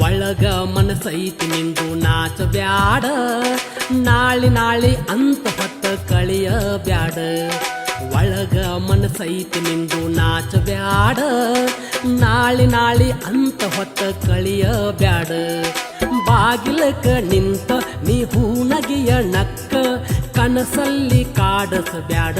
ಒಳಗ ಮನಸೈತಿ ನಿಂದು ನಾಚ ಬ್ಯಾಡ. ನಾಳಿ ನಾಳಿ ಅಂತ ಹೊತ್ತ ಕಳಿಯ ಬ್ಯಾಡ ಒಳಗ ಮನಸೈತಿ ನಿಂದು ನಾಚ ಬ್ಯಾಡ. ನಾಳಿ ನಾಳಿ ಅಂತ ಹೊತ್ತ ಕಳಿಯ ಬ್ಯಾಡ ಬಾಗಿಲಕ ನಿಂತ ನೀ ಹೂನಗಿಯ ನಕ್ಕ ಕನಸಲ್ಲಿ ಕಾಡಸ ಬ್ಯಾಡ